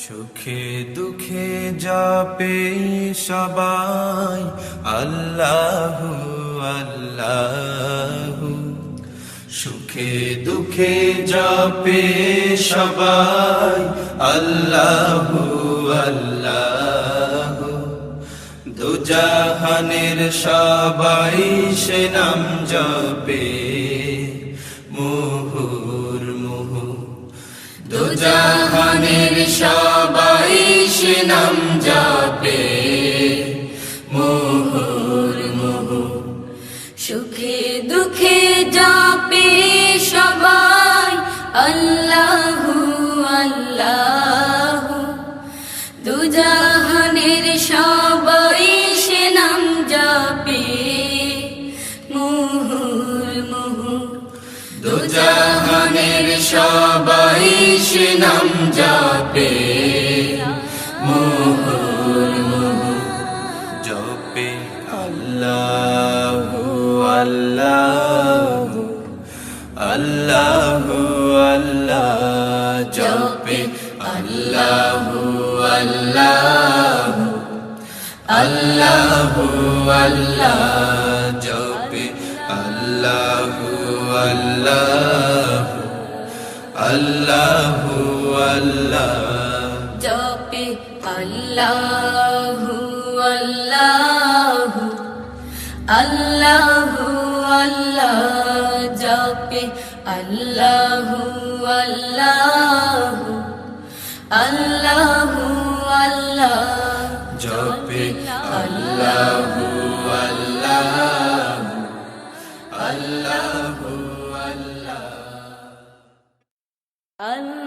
সুখে দুঃখে যাবে সবাই আল্লাহ সুখে দুঃখে যাবে সবাই, আল্লাহ আল্লাহ। দুজাহানের সবাই সে নাম জপে, মুহুর মুহু। দুজাহানের সবাই সে নাম জপে মুহুর দুজাহানের সবাই সে নাম জপে। মুহুর মুহু জপে আল্লাহ আল্লাহ আল্লাহ আল্লাহ জপে আল্লাহ আল্লাহ আল্লাহ আল্লাহ আল্লাহ আল্লাহ আল্লাহ। জপে আল্লাহু আল্লাহু আল্লাহু আল্লাহ। জপে আল্লাহু আল্লাহু আল্লাহু আল্লাহ। জপে আল্লাহ আল্লাহ আল্লাহ আল্লাহ